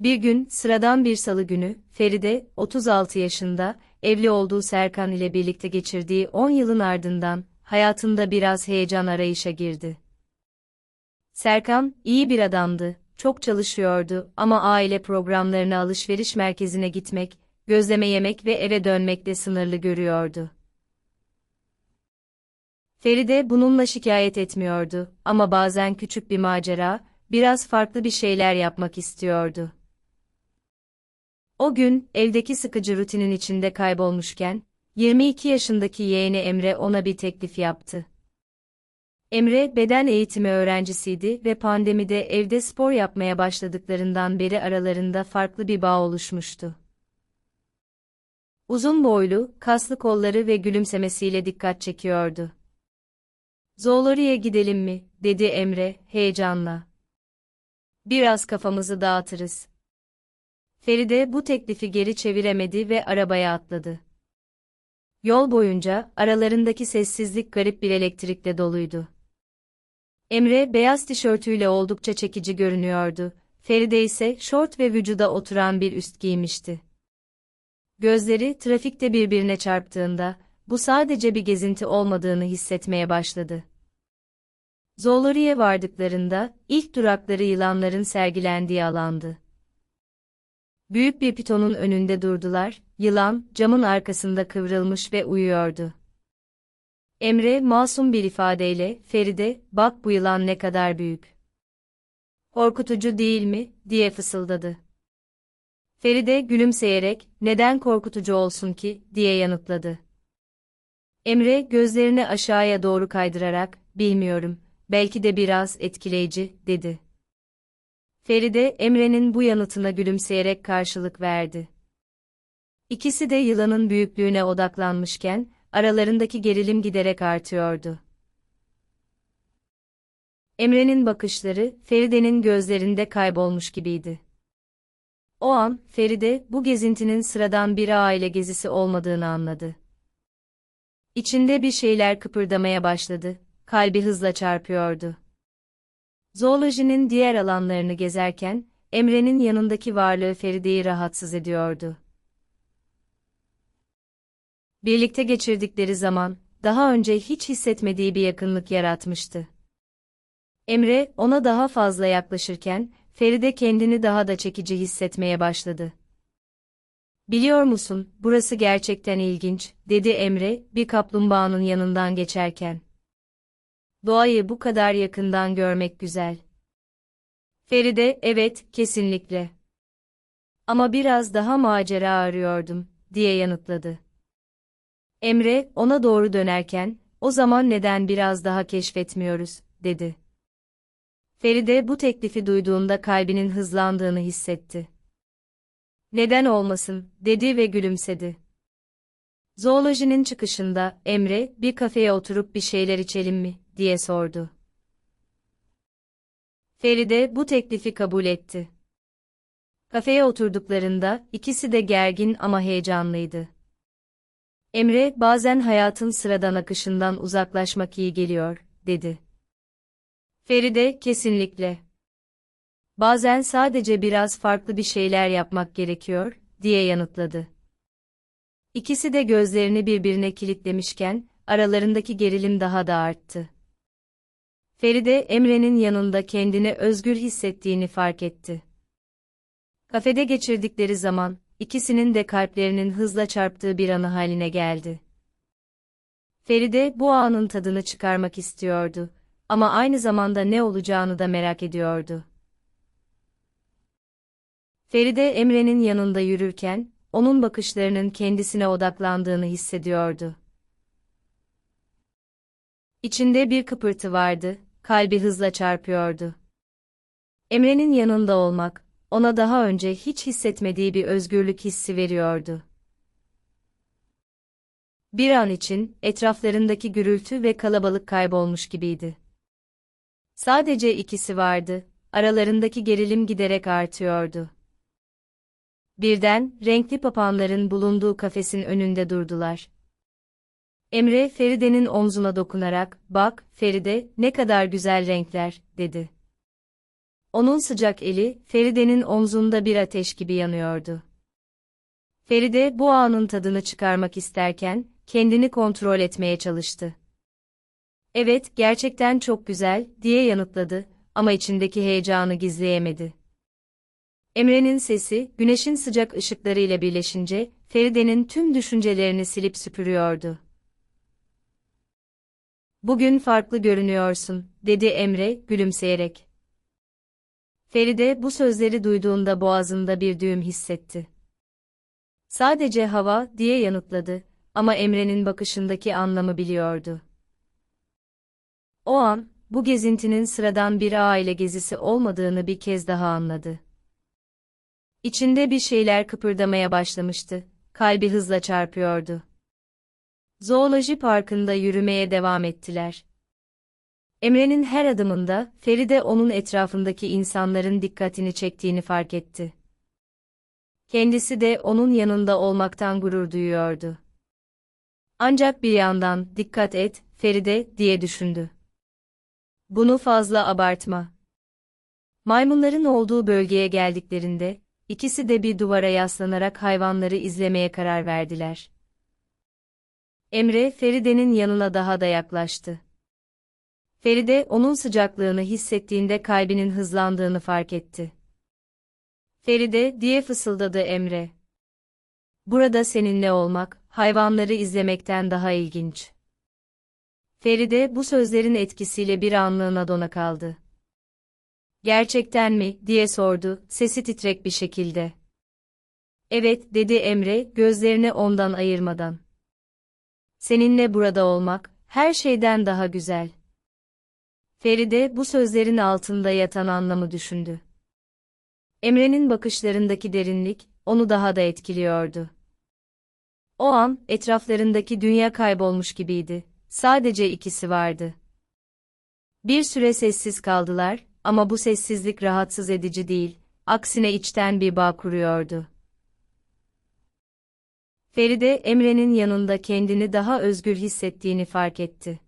Bir gün, sıradan bir salı günü, Feride, 36 yaşında, evli olduğu Serkan ile birlikte geçirdiği 10 yılın ardından, hayatında biraz heyecan arayışa girdi. Serkan, iyi bir adamdı, çok çalışıyordu ama aile programlarına alışveriş merkezine gitmek, gözleme yemek ve eve dönmekle sınırlı görüyordu. Feride bununla şikayet etmiyordu ama bazen küçük bir macera, biraz farklı bir şeyler yapmak istiyordu. O gün, evdeki sıkıcı rutinin içinde kaybolmuşken, 22 yaşındaki yeğeni Emre ona bir teklif yaptı. Emre, beden eğitimi öğrencisiydi ve pandemide evde spor yapmaya başladıklarından beri aralarında farklı bir bağ oluşmuştu. Uzun boylu, kaslı kolları ve gülümsemesiyle dikkat çekiyordu. Zoolori'ye gidelim mi, dedi Emre, heyecanla. Biraz kafamızı dağıtırız. Feride bu teklifi geri çeviremedi ve arabaya atladı. Yol boyunca aralarındaki sessizlik garip bir elektrikle doluydu. Emre beyaz tişörtüyle oldukça çekici görünüyordu. Feride ise şort ve vücuda oturan bir üst giymişti. Gözleri trafikte birbirine çarptığında bu sadece bir gezinti olmadığını hissetmeye başladı. Zoolori'ye vardıklarında ilk durakları yılanların sergilendiği alandı. Büyük bir pitonun önünde durdular, yılan camın arkasında kıvrılmış ve uyuyordu. Emre masum bir ifadeyle, Feride, bak bu yılan ne kadar büyük. Korkutucu değil mi, diye fısıldadı. Feride gülümseyerek, neden korkutucu olsun ki, diye yanıtladı. Emre gözlerini aşağıya doğru kaydırarak, bilmiyorum, belki de biraz etkileyici, dedi. Feride, Emre'nin bu yanıtına gülümseyerek karşılık verdi. İkisi de yılanın büyüklüğüne odaklanmışken, aralarındaki gerilim giderek artıyordu. Emre'nin bakışları, Feride'nin gözlerinde kaybolmuş gibiydi. O an, Feride, bu gezintinin sıradan bir aile gezisi olmadığını anladı. İçinde bir şeyler kıpırdamaya başladı, kalbi hızla çarpıyordu. Zoolojinin diğer alanlarını gezerken, Emre'nin yanındaki varlığı Feride'yi rahatsız ediyordu. Birlikte geçirdikleri zaman, daha önce hiç hissetmediği bir yakınlık yaratmıştı. Emre, ona daha fazla yaklaşırken, Feride kendini daha da çekici hissetmeye başladı. Biliyor musun, burası gerçekten ilginç, dedi Emre, bir kaplumbağanın yanından geçerken. Doğayı bu kadar yakından görmek güzel. Feride, evet, kesinlikle. Ama biraz daha macera arıyordum, diye yanıtladı. Emre, ona doğru dönerken, o zaman neden biraz daha keşfetmiyoruz, dedi. Feride bu teklifi duyduğunda kalbinin hızlandığını hissetti. Neden olmasın, dedi ve gülümsedi. Zoolojinin çıkışında, Emre, bir kafeye oturup bir şeyler içelim mi, diye sordu. Feride bu teklifi kabul etti. Kafeye oturduklarında ikisi de gergin ama heyecanlıydı. Emre, bazen hayatın sıradan akışından uzaklaşmak iyi geliyor, dedi. Feride, kesinlikle. Bazen sadece biraz farklı bir şeyler yapmak gerekiyor, diye yanıtladı. İkisi de gözlerini birbirine kilitlemişken, aralarındaki gerilim daha da arttı. Feride, Emre'nin yanında kendini özgür hissettiğini fark etti. Kafede geçirdikleri zaman, ikisinin de kalplerinin hızla çarptığı bir anı haline geldi. Feride bu anın tadını çıkarmak istiyordu ama aynı zamanda ne olacağını da merak ediyordu. Feride Emre'nin yanında yürürken, onun bakışlarının kendisine odaklandığını hissediyordu. İçinde bir kıpırtı vardı, kalbi hızla çarpıyordu. Emre'nin yanında olmak, ona daha önce hiç hissetmediği bir özgürlük hissi veriyordu. Bir an için etraflarındaki gürültü ve kalabalık kaybolmuş gibiydi. Sadece ikisi vardı, aralarındaki gerilim giderek artıyordu. Birden, renkli papağanların bulunduğu kafesin önünde durdular. Emre, Feride'nin omzuna dokunarak, bak, Feride, ne kadar güzel renkler, dedi. Onun sıcak eli, Feride'nin omzunda bir ateş gibi yanıyordu. Feride bu anın tadını çıkarmak isterken, kendini kontrol etmeye çalıştı. Evet, gerçekten çok güzel, diye yanıtladı ama içindeki heyecanı gizleyemedi. Emre'nin sesi, güneşin sıcak ışıklarıyla birleşince, Feride'nin tüm düşüncelerini silip süpürüyordu. Bugün farklı görünüyorsun, dedi Emre, gülümseyerek. Feride bu sözleri duyduğunda boğazında bir düğüm hissetti. Sadece hava, diye yanıtladı, ama Emre'nin bakışındaki anlamı biliyordu. O an, bu gezintinin sıradan bir aile gezisi olmadığını bir kez daha anladı. İçinde bir şeyler kıpırdamaya başlamıştı, kalbi hızla çarpıyordu. Zooloji parkında yürümeye devam ettiler. Emre'nin her adımında, Feride onun etrafındaki insanların dikkatini çektiğini fark etti. Kendisi de onun yanında olmaktan gurur duyuyordu. Ancak bir yandan, dikkat et, Feride, diye düşündü. Bunu fazla abartma. Maymunların olduğu bölgeye geldiklerinde, ikisi de bir duvara yaslanarak hayvanları izlemeye karar verdiler. Emre, Feride'nin yanına daha da yaklaştı. Feride, onun sıcaklığını hissettiğinde kalbinin hızlandığını fark etti. Feride, diye fısıldadı Emre. Burada seninle olmak, hayvanları izlemekten daha ilginç. Feride bu sözlerin etkisiyle bir anlığına dona kaldı. Gerçekten mi, diye sordu, sesi titrek bir şekilde. Evet, dedi Emre, gözlerini ondan ayırmadan. Seninle burada olmak, her şeyden daha güzel. Feride bu sözlerin altında yatan anlamı düşündü. Emre'nin bakışlarındaki derinlik, onu daha da etkiliyordu. O an, etraflarındaki dünya kaybolmuş gibiydi. Sadece ikisi vardı. Bir süre sessiz kaldılar, ama bu sessizlik rahatsız edici değil, aksine içten bir bağ kuruyordu. Feride, Emre'nin yanında kendini daha özgür hissettiğini fark etti.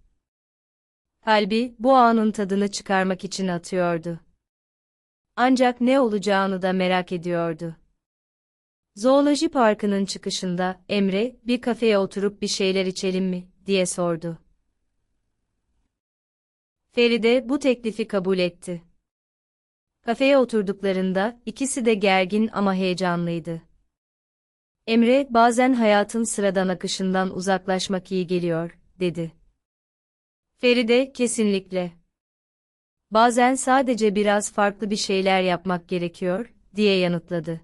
Kalbi, bu anın tadını çıkarmak için atıyordu. Ancak ne olacağını da merak ediyordu. Zooloji parkının çıkışında, Emre, bir kafeye oturup bir şeyler içelim mi, diye sordu. Feride bu teklifi kabul etti. Kafeye oturduklarında ikisi de gergin ama heyecanlıydı. Emre, bazen hayatın sıradan akışından uzaklaşmak iyi geliyor, dedi. Feride, kesinlikle. Bazen sadece biraz farklı bir şeyler yapmak gerekiyor, diye yanıtladı.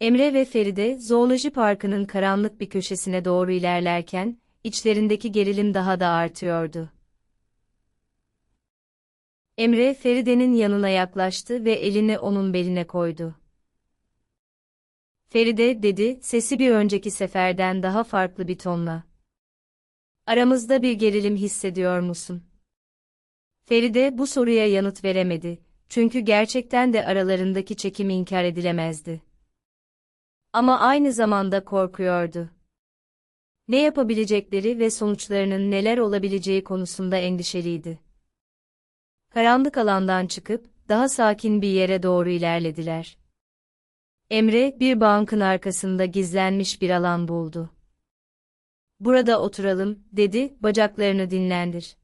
Emre ve Feride, zooloji parkının karanlık bir köşesine doğru ilerlerken, içlerindeki gerilim daha da artıyordu. Emre, Feride'nin yanına yaklaştı ve elini onun beline koydu. Feride, dedi, sesi bir önceki seferden daha farklı bir tonla. Aramızda bir gerilim hissediyor musun? Feride bu soruya yanıt veremedi, çünkü gerçekten de aralarındaki çekim inkar edilemezdi. Ama aynı zamanda korkuyordu. Ne yapabilecekleri ve sonuçlarının neler olabileceği konusunda endişeliydi. Karanlık alandan çıkıp, daha sakin bir yere doğru ilerlediler. Emre, bir bankın arkasında gizlenmiş bir alan buldu. Burada oturalım, dedi, bacaklarını dinlendir.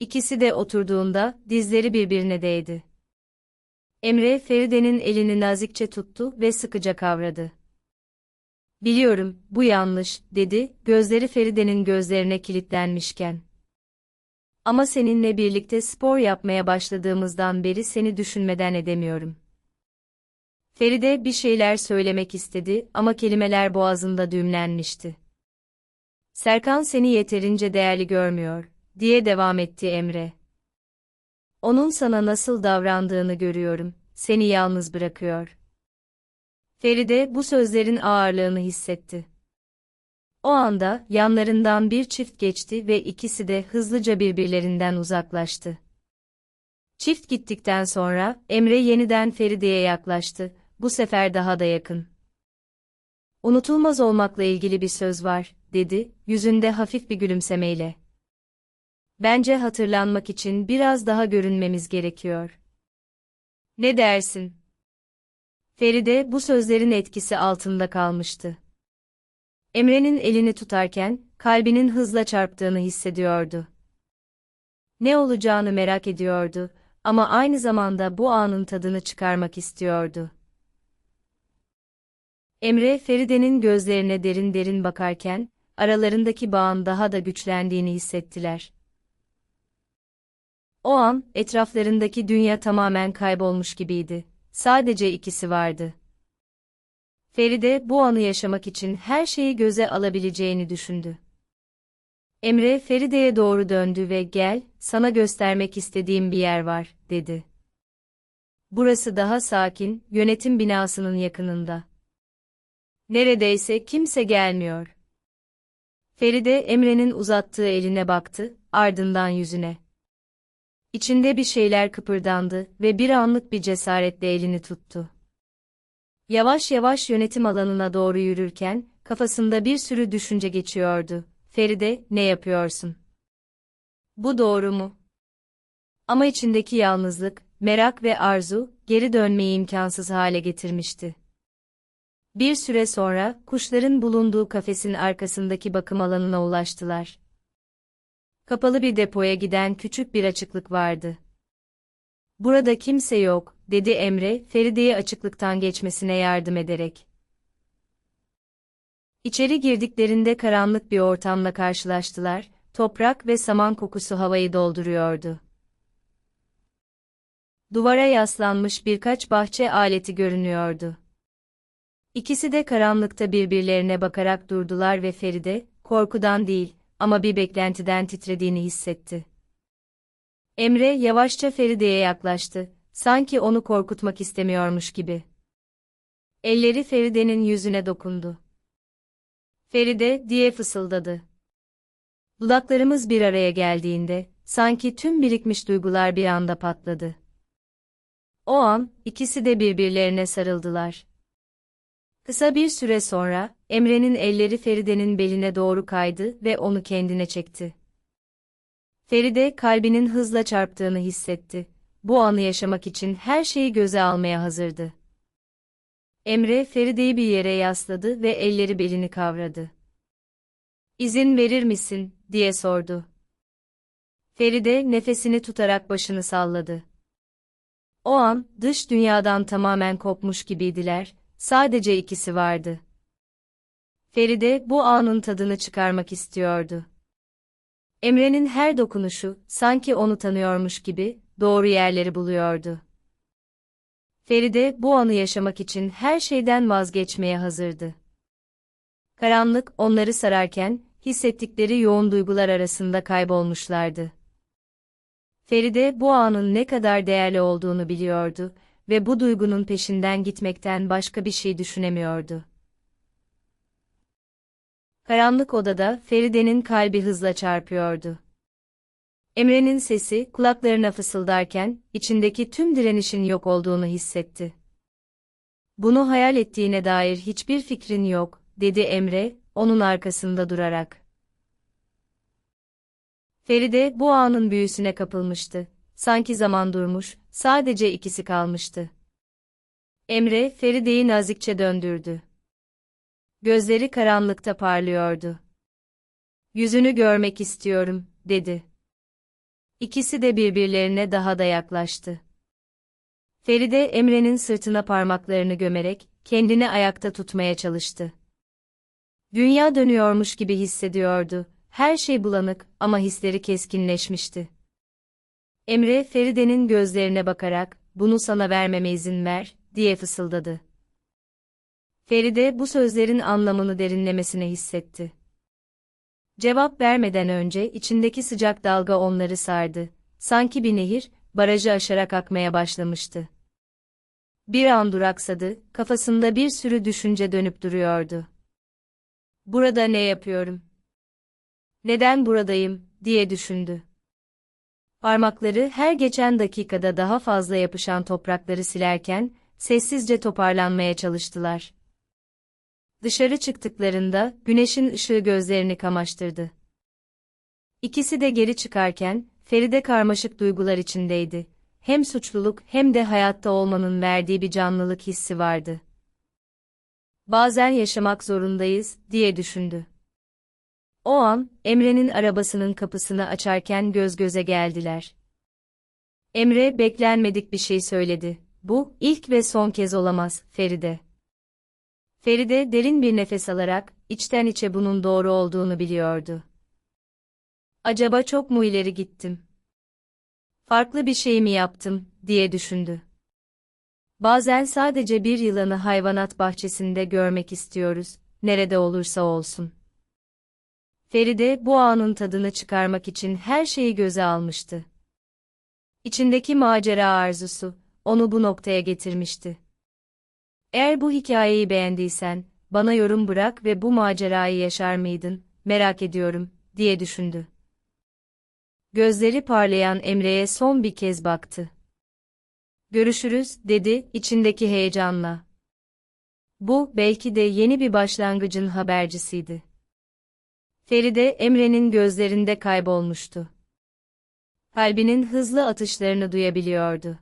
İkisi de oturduğunda, dizleri birbirine değdi. Emre, Feride'nin elini nazikçe tuttu ve sıkıca kavradı. Biliyorum, bu yanlış, dedi, gözleri Feride'nin gözlerine kilitlenmişken. Ama seninle birlikte spor yapmaya başladığımızdan beri seni düşünmeden edemiyorum. Feride bir şeyler söylemek istedi ama kelimeler boğazında düğümlenmişti. Serkan seni yeterince değerli görmüyor, diye devam etti Emre. Onun sana nasıl davrandığını görüyorum, seni yalnız bırakıyor. Feride bu sözlerin ağırlığını hissetti. O anda yanlarından bir çift geçti ve ikisi de hızlıca birbirlerinden uzaklaştı. Çift gittikten sonra Emre yeniden Feride'ye yaklaştı, bu sefer daha da yakın. Unutulmaz olmakla ilgili bir söz var, dedi, yüzünde hafif bir gülümsemeyle. Bence hatırlanmak için biraz daha görünmemiz gerekiyor. Ne dersin? Feride bu sözlerin etkisi altında kalmıştı. Emre'nin elini tutarken, kalbinin hızla çarptığını hissediyordu. Ne olacağını merak ediyordu ama aynı zamanda bu anın tadını çıkarmak istiyordu. Emre, Feride'nin gözlerine derin derin bakarken, aralarındaki bağın daha da güçlendiğini hissettiler. O an, etraflarındaki dünya tamamen kaybolmuş gibiydi. Sadece ikisi vardı. Feride, bu anı yaşamak için her şeyi göze alabileceğini düşündü. Emre, Feride'ye doğru döndü ve gel, sana göstermek istediğim bir yer var, dedi. Burası daha sakin, yönetim binasının yakınında. Neredeyse kimse gelmiyor. Feride Emre'nin uzattığı eline baktı, ardından yüzüne. İçinde bir şeyler kıpırdandı ve bir anlık bir cesaretle elini tuttu. Yavaş yavaş yönetim alanına doğru yürürken, kafasında bir sürü düşünce geçiyordu. Feride, ne yapıyorsun? Bu doğru mu? Ama içindeki yalnızlık, merak ve arzu, geri dönmeyi imkansız hale getirmişti. Bir süre sonra, kuşların bulunduğu kafesin arkasındaki bakım alanına ulaştılar. Kapalı bir depoya giden küçük bir açıklık vardı. Burada kimse yok, dedi Emre, Feride'ye açıklıktan geçmesine yardım ederek. İçeri girdiklerinde karanlık bir ortamla karşılaştılar, toprak ve saman kokusu havayı dolduruyordu. Duvara yaslanmış birkaç bahçe aleti görünüyordu. İkisi de karanlıkta birbirlerine bakarak durdular ve Feride, korkudan değil, ama bir beklentiden titrediğini hissetti. Emre yavaşça Feride'ye yaklaştı, sanki onu korkutmak istemiyormuş gibi. Elleri Feride'nin yüzüne dokundu. Feride diye fısıldadı. Dudaklarımız bir araya geldiğinde, sanki tüm birikmiş duygular bir anda patladı. O an, ikisi de birbirlerine sarıldılar. Kısa bir süre sonra, Emre'nin elleri Feride'nin beline doğru kaydı ve onu kendine çekti. Feride kalbinin hızla çarptığını hissetti. Bu anı yaşamak için her şeyi göze almaya hazırdı. Emre Feride'yi bir yere yasladı ve elleri belini kavradı. İzin verir misin, diye sordu. Feride nefesini tutarak başını salladı. O an, dış dünyadan tamamen kopmuş gibiydiler, sadece ikisi vardı. Feride bu anın tadını çıkarmak istiyordu. Emre'nin her dokunuşu, sanki onu tanıyormuş gibi, doğru yerleri buluyordu. Feride bu anı yaşamak için her şeyden vazgeçmeye hazırdı. Karanlık onları sararken, hissettikleri yoğun duygular arasında kaybolmuşlardı. Feride bu anın ne kadar değerli olduğunu biliyordu ve bu duygunun peşinden gitmekten başka bir şey düşünemiyordu. Karanlık odada Feride'nin kalbi hızla çarpıyordu. Emre'nin sesi kulaklarına fısıldarken içindeki tüm direnişin yok olduğunu hissetti. Bunu hayal ettiğine dair hiçbir fikrin yok, dedi Emre, onun arkasında durarak. Feride bu anın büyüsüne kapılmıştı. Sanki zaman durmuş, sadece ikisi kalmıştı. Emre, Feride'yi nazikçe döndürdü. Gözleri karanlıkta parlıyordu. Yüzünü görmek istiyorum, dedi. İkisi de birbirlerine daha da yaklaştı. Feride Emre'nin sırtına parmaklarını gömerek kendini ayakta tutmaya çalıştı. Dünya dönüyormuş gibi hissediyordu. Her şey bulanık ama hisleri keskinleşmişti. Emre Feride'nin gözlerine bakarak, bunu sana vermeme izin ver, diye fısıldadı. Feride bu sözlerin anlamını derinlemesine hissetti. Cevap vermeden önce içindeki sıcak dalga onları sardı. Sanki bir nehir, barajı aşarak akmaya başlamıştı. Bir an duraksadı, kafasında bir sürü düşünce dönüp duruyordu. Burada ne yapıyorum? Neden buradayım, diye düşündü. Parmakları her geçen dakikada daha fazla yapışan toprakları silerken, sessizce toparlanmaya çalıştılar. Dışarı çıktıklarında, güneşin ışığı gözlerini kamaştırdı. İkisi de geri çıkarken, Feride karmaşık duygular içindeydi. hem suçluluk hem de hayatta olmanın verdiği bir canlılık hissi vardı. Bazen yaşamak zorundayız, diye düşündü. O an, Emre'nin arabasının kapısını açarken göz göze geldiler. Emre beklenmedik bir şey söyledi. Bu, ilk ve son kez olamaz, Feride. Feride derin bir nefes alarak, içten içe bunun doğru olduğunu biliyordu. Acaba çok mu ileri gittim? Farklı bir şey mi yaptım, diye düşündü. Bazen sadece bir yılanı hayvanat bahçesinde görmek istiyoruz, nerede olursa olsun. Feride bu anın tadını çıkarmak için her şeyi göze almıştı. İçindeki macera arzusu, onu bu noktaya getirmişti. Eğer bu hikayeyi beğendiysen, bana yorum bırak ve bu macerayı yaşar mıydın, merak ediyorum, diye düşündü. Gözleri parlayan Emre'ye son bir kez baktı. Görüşürüz, dedi, içindeki heyecanla. Bu, belki de yeni bir başlangıcın habercisiydi. Feride, Emre'nin gözlerinde kaybolmuştu. Kalbinin hızlı atışlarını duyabiliyordu.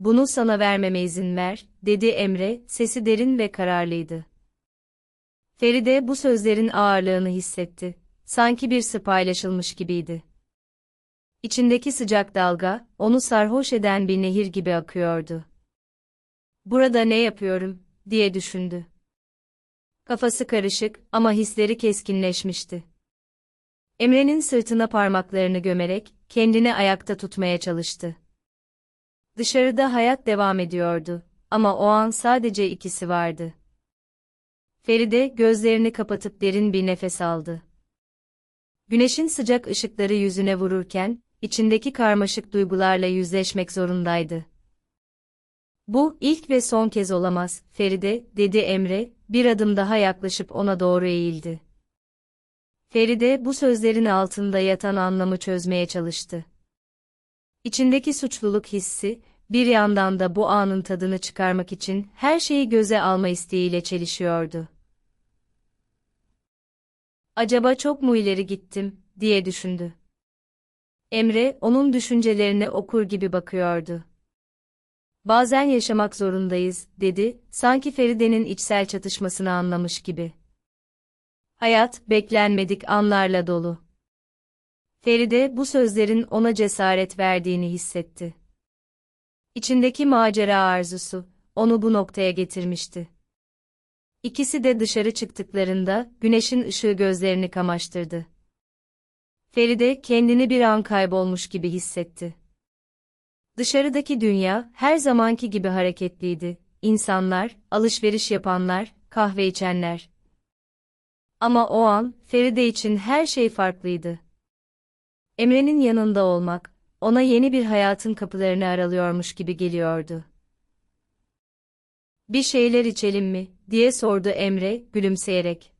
Bunu sana vermeme izin ver, dedi Emre, sesi derin ve kararlıydı. Feride bu sözlerin ağırlığını hissetti. Sanki bir sır paylaşılmış gibiydi. İçindeki sıcak dalga, onu sarhoş eden bir nehir gibi akıyordu. Burada ne yapıyorum, diye düşündü. Kafası karışık ama hisleri keskinleşmişti. Emre'nin sırtına parmaklarını gömerek, kendini ayakta tutmaya çalıştı. Dışarıda hayat devam ediyordu ama o an sadece ikisi vardı. Feride gözlerini kapatıp derin bir nefes aldı. Güneşin sıcak ışıkları yüzüne vururken, içindeki karmaşık duygularla yüzleşmek zorundaydı. Bu, ilk ve son kez olamaz, Feride, dedi Emre, bir adım daha yaklaşıp ona doğru eğildi. Feride, bu sözlerin altında yatan anlamı çözmeye çalıştı. İçindeki suçluluk hissi, bir yandan da bu anın tadını çıkarmak için her şeyi göze alma isteğiyle çelişiyordu. Acaba çok mu ileri gittim, diye düşündü. Emre, onun düşüncelerine okur gibi bakıyordu. Bazen yaşamak zorundayız, dedi, sanki Feride'nin içsel çatışmasını anlamış gibi. Hayat, beklenmedik anlarla dolu. Feride, bu sözlerin ona cesaret verdiğini hissetti. İçindeki macera arzusu, onu bu noktaya getirmişti. İkisi de dışarı çıktıklarında, güneşin ışığı gözlerini kamaştırdı. Feride kendini bir an kaybolmuş gibi hissetti. Dışarıdaki dünya her zamanki gibi hareketliydi. İnsanlar, alışveriş yapanlar, kahve içenler. Ama o an Feride için her şey farklıydı. Emre'nin yanında olmak, ona yeni bir hayatın kapılarını aralıyormuş gibi geliyordu. Bir şeyler içelim mi, diye sordu Emre, gülümseyerek.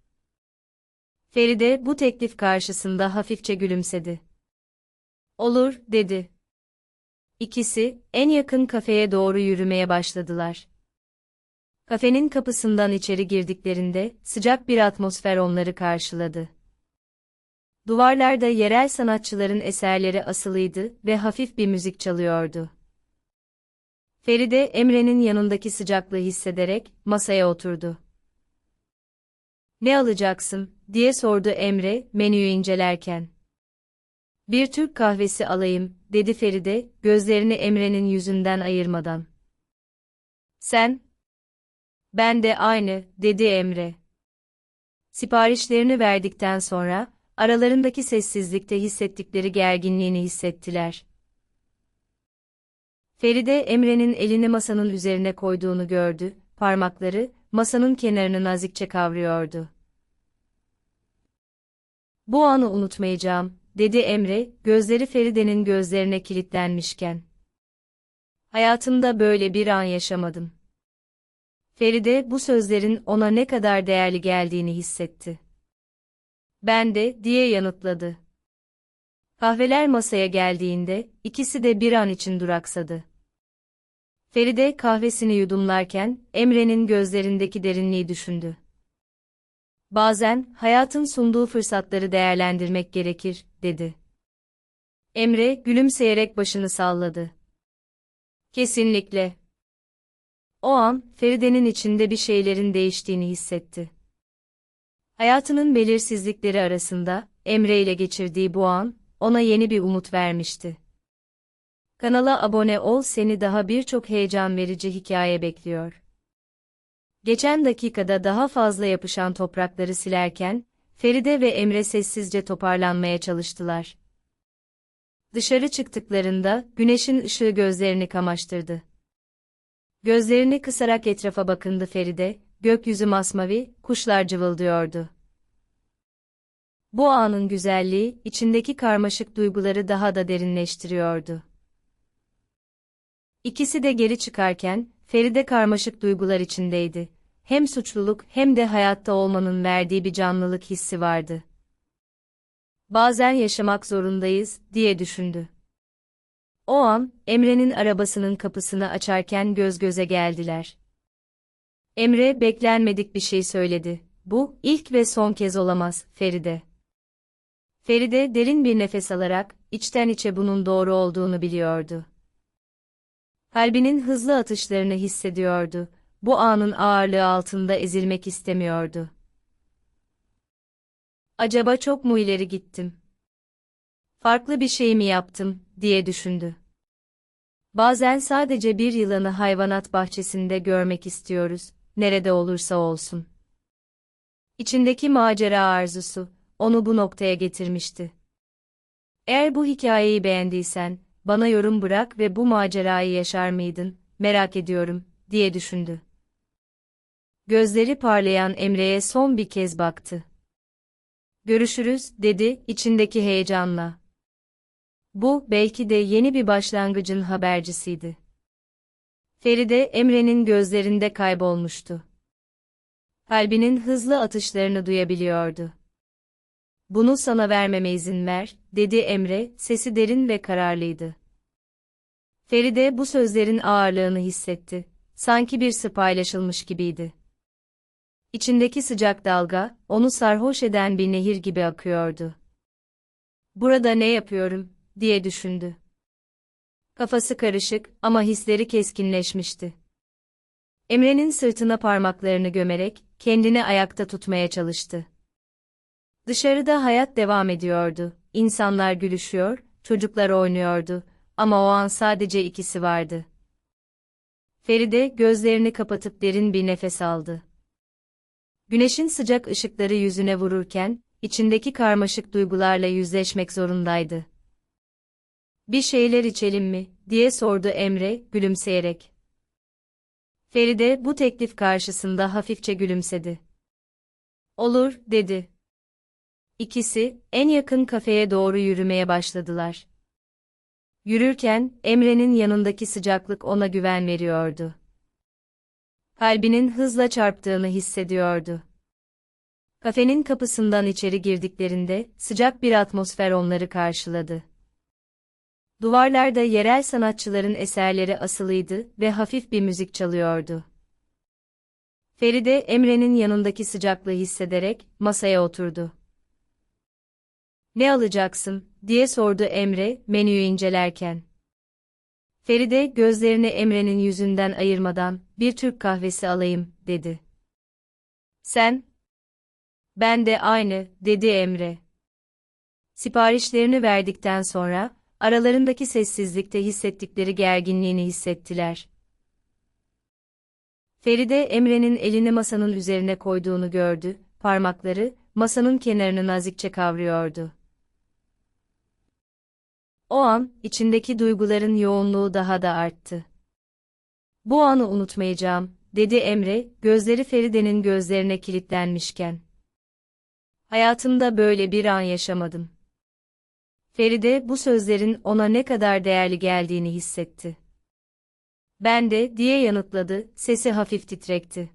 Feride bu teklif karşısında hafifçe gülümsedi. Olur, dedi. İkisi, en yakın kafeye doğru yürümeye başladılar. Kafenin kapısından içeri girdiklerinde, sıcak bir atmosfer onları karşıladı. Duvarlarda yerel sanatçıların eserleri asılıydı ve hafif bir müzik çalıyordu. Feride, Emre'nin yanındaki sıcaklığı hissederek, masaya oturdu. Ne alacaksın, diye sordu Emre, menüyü incelerken. Bir Türk kahvesi alayım, dedi Feride, gözlerini Emre'nin yüzünden ayırmadan. Sen? Ben de aynı, dedi Emre. Siparişlerini verdikten sonra, aralarındaki sessizlikte hissettikleri gerginliğini hissettiler. Feride Emre'nin elini masanın üzerine koyduğunu gördü, parmakları, masanın kenarını nazikçe kavruyordu. Bu anı unutmayacağım, dedi Emre, gözleri Feride'nin gözlerine kilitlenmişken. Hayatımda böyle bir an yaşamadım. Feride bu sözlerin ona ne kadar değerli geldiğini hissetti. Ben de, diye yanıtladı. Kahveler masaya geldiğinde, ikisi de bir an için duraksadı. Feride kahvesini yudumlarken, Emre'nin gözlerindeki derinliği düşündü. Bazen, hayatın sunduğu fırsatları değerlendirmek gerekir, dedi. Emre, gülümseyerek başını salladı. Kesinlikle. O an, Feride'nin içinde bir şeylerin değiştiğini hissetti. Hayatının belirsizlikleri arasında, Emre ile geçirdiği bu an, ona yeni bir umut vermişti. Kanala abone ol seni daha birçok heyecan verici hikaye bekliyor. Geçen dakikada daha fazla yapışan toprakları silerken, Feride ve Emre sessizce toparlanmaya çalıştılar. Dışarı çıktıklarında, güneşin ışığı gözlerini kamaştırdı. Gözlerini kısarak etrafa bakındı Feride, gökyüzü masmavi, kuşlar cıvıldıyordu. Bu anın güzelliği, içindeki karmaşık duyguları daha da derinleştiriyordu. İkisi de geri çıkarken, Feride karmaşık duygular içindeydi. Hem suçluluk hem de hayatta olmanın verdiği bir canlılık hissi vardı. Bazen yaşamak zorundayız, diye düşündü. O an, Emre'nin arabasının kapısını açarken göz göze geldiler. Emre beklenmedik bir şey söyledi. Bu, ilk ve son kez olamaz, Feride. Feride derin bir nefes alarak, içten içe bunun doğru olduğunu biliyordu. Kalbinin hızlı atışlarını hissediyordu. Bu anın ağırlığı altında ezilmek istemiyordu. Acaba çok mu ileri gittim? Farklı bir şey mi yaptım, diye düşündü. Bazen sadece bir yılanı hayvanat bahçesinde görmek istiyoruz, nerede olursa olsun. İçindeki macera arzusu, onu bu noktaya getirmişti. Eğer bu hikayeyi beğendiysen, bana yorum bırak ve bu macerayı yaşar mıydın, merak ediyorum, diye düşündü. Gözleri parlayan Emre'ye son bir kez baktı. Görüşürüz, dedi, içindeki heyecanla. Bu, belki de yeni bir başlangıcın habercisiydi. Feride, Emre'nin gözlerinde kaybolmuştu. Kalbinin hızlı atışlarını duyabiliyordu. Bunu sana vermeme izin ver, dedi Emre, sesi derin ve kararlıydı. Feride bu sözlerin ağırlığını hissetti. Sanki bir sı paylaşılmış gibiydi. İçindeki sıcak dalga, onu sarhoş eden bir nehir gibi akıyordu. Burada ne yapıyorum, diye düşündü. Kafası karışık ama hisleri keskinleşmişti. Emre'nin sırtına parmaklarını gömerek, kendini ayakta tutmaya çalıştı. Dışarıda hayat devam ediyordu, insanlar gülüşüyor, çocuklar oynuyordu ama o an sadece ikisi vardı. Feride gözlerini kapatıp derin bir nefes aldı. Güneşin sıcak ışıkları yüzüne vururken, içindeki karmaşık duygularla yüzleşmek zorundaydı. Bir şeyler içelim mi, diye sordu Emre, gülümseyerek. Feride bu teklif karşısında hafifçe gülümsedi. Olur, dedi. İkisi, en yakın kafeye doğru yürümeye başladılar. Yürürken, Emre'nin yanındaki sıcaklık ona güven veriyordu. Kalbinin hızla çarptığını hissediyordu. Kafenin kapısından içeri girdiklerinde, sıcak bir atmosfer onları karşıladı. Duvarlarda yerel sanatçıların eserleri asılıydı ve hafif bir müzik çalıyordu. Feride, Emre'nin yanındaki sıcaklığı hissederek, masaya oturdu. Ne alacaksın, diye sordu Emre, menüyü incelerken. Feride, gözlerini Emre'nin yüzünden ayırmadan, bir Türk kahvesi alayım, dedi. Sen? Ben de aynı, dedi Emre. Siparişlerini verdikten sonra, aralarındaki sessizlikte hissettikleri gerginliğini hissettiler. Feride Emre'nin elini masanın üzerine koyduğunu gördü, parmakları, masanın kenarını nazikçe kavruyordu. O an, içindeki duyguların yoğunluğu daha da arttı. Bu anı unutmayacağım, dedi Emre, gözleri Feride'nin gözlerine kilitlenmişken. Hayatımda böyle bir an yaşamadım. Feride bu sözlerin ona ne kadar değerli geldiğini hissetti. Ben de, diye yanıtladı, sesi hafif titrekti.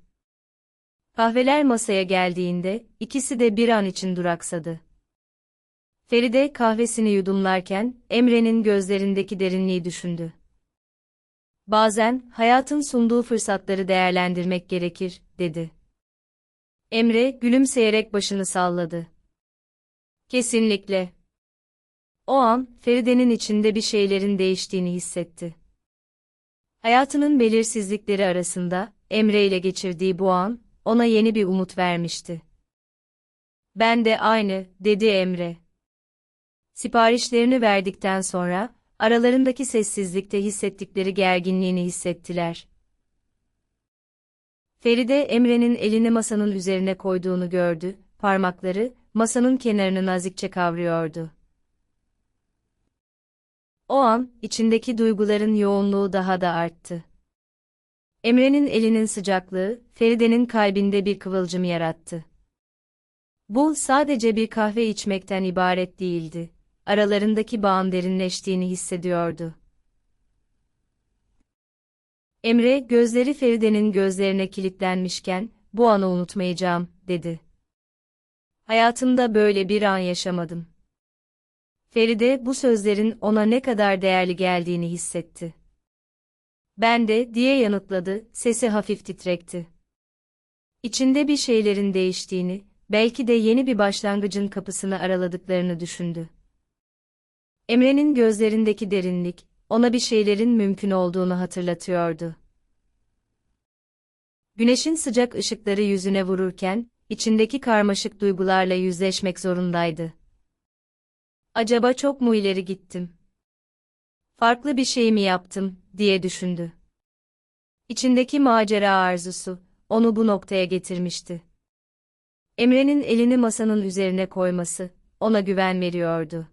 Kahveler masaya geldiğinde, ikisi de bir an için duraksadı. Feride kahvesini yudumlarken, Emre'nin gözlerindeki derinliği düşündü. Bazen, hayatın sunduğu fırsatları değerlendirmek gerekir, dedi. Emre, gülümseyerek başını salladı. Kesinlikle. O an, Feride'nin içinde bir şeylerin değiştiğini hissetti. Hayatının belirsizlikleri arasında, Emre ile geçirdiği bu an, ona yeni bir umut vermişti. Ben de aynı, dedi Emre. Siparişlerini verdikten sonra, aralarındaki sessizlikte hissettikleri gerginliğini hissettiler. Feride Emre'nin elini masanın üzerine koyduğunu gördü, parmakları, masanın kenarını nazikçe kavruyordu. O an, içindeki duyguların yoğunluğu daha da arttı. Emre'nin elinin sıcaklığı, Feride'nin kalbinde bir kıvılcım yarattı. Bu, sadece bir kahve içmekten ibaret değildi. Aralarındaki bağın derinleştiğini hissediyordu. Emre, gözleri Feride'nin gözlerine kilitlenmişken, bu anı unutmayacağım, dedi. Hayatımda böyle bir an yaşamadım. Feride bu sözlerin ona ne kadar değerli geldiğini hissetti. Ben de, diye yanıtladı, sesi hafif titrekti. İçinde bir şeylerin değiştiğini, belki de yeni bir başlangıcın kapısını araladıklarını düşündü. Emre'nin gözlerindeki derinlik, ona bir şeylerin mümkün olduğunu hatırlatıyordu. Güneşin sıcak ışıkları yüzüne vururken, içindeki karmaşık duygularla yüzleşmek zorundaydı. Acaba çok mu ileri gittim? Farklı bir şey mi yaptım, diye düşündü. İçindeki macera arzusu, onu bu noktaya getirmişti. Emre'nin elini masanın üzerine koyması, ona güven veriyordu.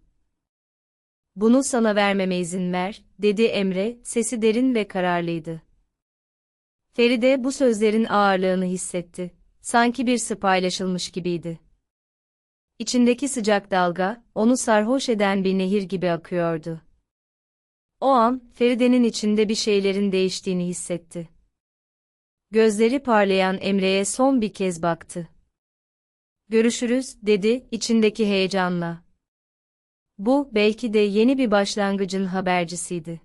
Bunu sana vermeme izin ver, dedi Emre, sesi derin ve kararlıydı. Feride bu sözlerin ağırlığını hissetti. Sanki bir sır paylaşılmış gibiydi. İçindeki sıcak dalga, onu sarhoş eden bir nehir gibi akıyordu. O an, Feride'nin içinde bir şeylerin değiştiğini hissetti. Gözleri parlayan Emre'ye son bir kez baktı. Görüşürüz, dedi, içindeki heyecanla. Bu, belki de yeni bir başlangıcın habercisiydi.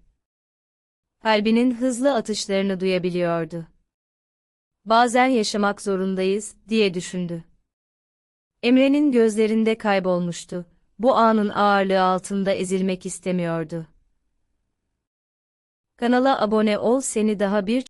Kalbinin hızlı atışlarını duyabiliyordu. Bazen yaşamak zorundayız, diye düşündü. Emre'nin gözlerinde kaybolmuştu. Bu anın ağırlığı altında ezilmek istemiyordu. Kanala abone ol seni daha bir